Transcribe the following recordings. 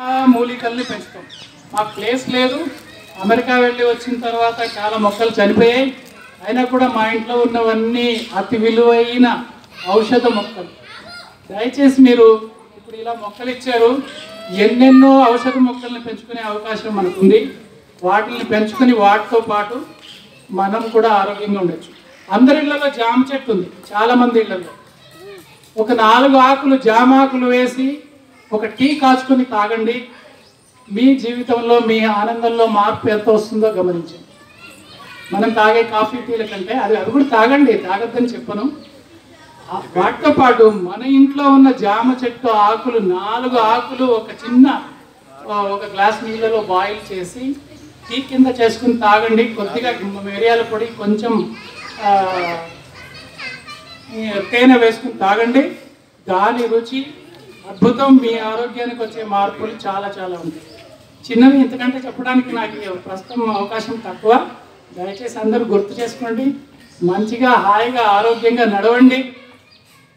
ఆ మూలికల్ని పెంచుతాం. మాకు ప్లేస్ లేదు. అమెరికా వెళ్ళి వచ్చిన తర్వాత చాలా మొక్కలు చనిపోయాయి. అయినా కూడా మా ఇంట్లో ఉన్నవన్నీ అతి విలువైన ఔషధ మొక్కలు. దయచేసి మీరు ఇప్పుడు ఇలా మొక్కలు ఇచ్చారు. ఎన్నెన్నో ఔషధ మొక్కల్ని పెంచుకునే అవకాశం మనకుంది. వాటిని పెంచుకుని వాటితో పాటు మనం కూడా ఆరోగ్యంగా ఉండొచ్చు. అందరి ఇళ్ళలో జామ చెట్టు ఉంది. చాలామంది ఇళ్ళలో. ఒక నాలుగు ఆకులు జామ ఆకులు వేసి ఒక టీ కాచుకొని తాగండి. మీ జీవితంలో మీ ఆనందంలో మార్పు ఎంత వస్తుందో గమనించండి. మనం తాగే కాఫీ టీల కంటే అది అది కూడా తాగండి తాగొద్దని చెప్పను. ఆ వాటితో పాటు మన ఇంట్లో ఉన్న జామ చెట్టు ఆకులు నాలుగు ఆకులు ఒక చిన్న ఒక గ్లాస్ నీళ్ళలో బాయిల్ చేసి టీ కింద చేసుకుని తాగండి. కొద్దిగా మిరియాల పొడి కొంచెం తేనె వేసుకుని తాగండి. దాని రుచి అద్భుతం. మీ ఆరోగ్యానికి వచ్చే మార్పులు చాలా చాలా ఉంటాయి. చిన్నవి ఇంతకంటే చెప్పడానికి నాకు ప్రస్తుతం అవకాశం తక్కువ. దయచేసి అందరూ గుర్తు చేసుకోండి. మంచిగా హాయిగా ఆరోగ్యంగా నడవండి.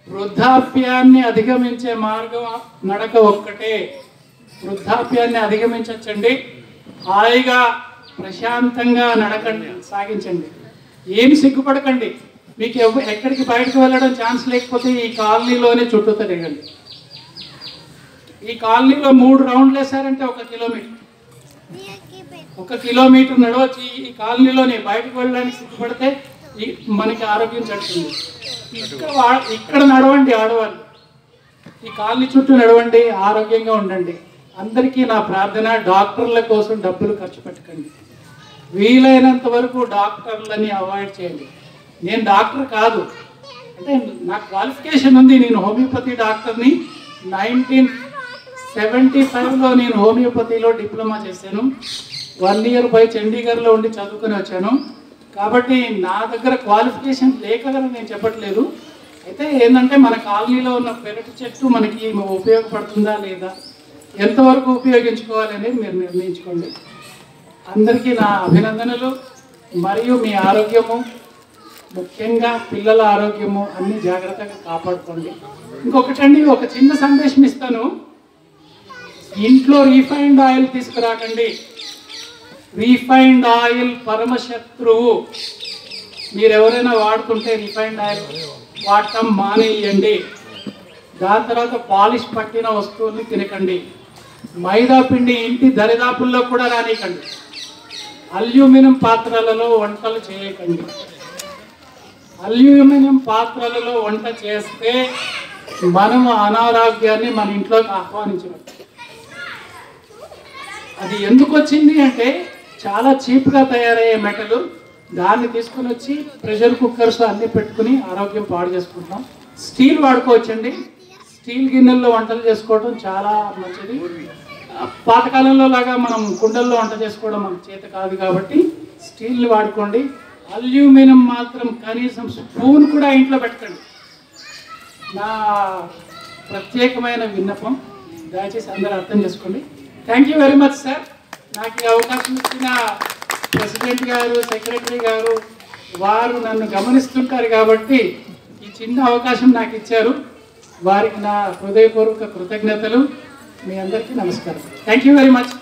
వృద్ధాప్యాన్ని అధిగమించే మార్గం నడక ఒక్కటే. వృద్ధాప్యాన్ని అధిగమించండి హాయిగా ప్రశాంతంగా నడకండి సాగించండి. ఏమి సిగ్గుపడకండి. మీకు ఎక్కడికి బయటకు వెళ్ళడం ఛాన్స్ లేకపోతే ఈ కాలనీలోనే చుట్టూ తిరగండి. ఈ కాలనీలో మూడు రౌండ్లు వేశారంటే ఒక కిలోమీటర్. ఒక కిలోమీటర్ నడవచ్చు ఈ కాలనీలోనే బయటకు వెళ్ళడానికి సిద్ధపడితే ఈ మనకి ఆరోగ్యం చెడుతుంది ఇక్కడ ఇక్కడ నడవండి ఆడవాళ్ళు. ఈ కాలనీ చుట్టూ నడవండి ఆరోగ్యంగా ఉండండి. అందరికీ నా ప్రార్థన డాక్టర్ల కోసం డబ్బులు ఖర్చు పెట్టకండి. వీలైనంత వరకు డాక్టర్లని అవాయిడ్ చేయండి. నేను డాక్టర్ కాదు. అంటే నా క్వాలిఫికేషన్ ఉంది. నేను హోమియోపతి డాక్టర్ని నైన్టీన్ సెవెంటీ ఫైవ్లో నేను హోమియోపతిలో డిప్లొమా చేశాను. వన్ ఇయర్ బై చండీగఢ్లో ఉండి చదువుకొని వచ్చాను. కాబట్టి నా దగ్గర క్వాలిఫికేషన్ లేక నేను చెప్పట్లేదు. అయితే ఏంటంటే మన కాలనీలో ఉన్న పెరటి చెట్టు మనకి ఉపయోగపడుతుందా లేదా? ఎంతవరకు ఉపయోగించుకోవాలి అనేది మీరు నిర్ణయించుకోండి. అందరికీ నా అభినందనలు. మరియు మీ ఆరోగ్యము ముఖ్యంగా పిల్లల ఆరోగ్యము అన్ని జాగ్రత్తగా కాపాడుకోండి. ఇంకొకటండి ఒక చిన్న సందేశం ఇస్తాను. ఇంట్లో రీఫైన్డ్ ఆయిల్ తీసుకురాకండి. రీఫైన్డ్ ఆయిల్ పరమశత్రువు. మీరు ఎవరైనా వాడుతుంటే రిఫైండ్ ఆయిల్ వాడటం మానేయండి. దాని తర్వాత పాలిష్ పట్టిన వస్తువుల్ని తినకండి. మైదా పిండి ఇంటి దరిదాపుల్లో కూడా రానికండి అల్యూమినియం పాత్రలలో వంటలు చేయకండి. అల్యూమినియం పాత్రలలో వంట చేస్తే మనము అనారోగ్యాన్ని మన ఇంట్లోకి ఆహ్వానించవచ్చు. అది ఎందుకు వచ్చింది అంటే చాలా చీప్గా తయారయ్యే మెటలు దాన్ని తీసుకుని వచ్చి ప్రెషర్ కుక్కర్స్ అన్ని పెట్టుకుని ఆరోగ్యం పాడు చేసుకుంటాం. స్టీల్ వాడుకోవచ్చండి. స్టీల్ గిన్నెల్లో వంటలు చేసుకోవడం చాలా మంచిది. పాతకాలంలో లాగా మనం కుండల్లో వంట చేసుకోవడం మనకు చేత కాదు కాబట్టి స్టీల్ని వాడుకోండి. అల్యూమినియం మాత్రం కనీసం స్పూన్ కూడా ఇంట్లో పెట్టకండి. నా ప్రత్యేకమైన విన్నపం. దయచేసి అందరూ అర్థం చేసుకోండి. Thank you very much sir నాకు ఈ అవకాశం ఇచ్చిన ప్రెసిడెంట్ గారు సెక్రటరీ గారు వారు నన్ను గమనిస్తుంటారు కాబట్టి ఈ చిన్న అవకాశం నాకు ఇచ్చారు. వారికి నా హృదయపూర్వక కృతజ్ఞతలు. మీ అందరికీ నమస్కారం. Thank you very much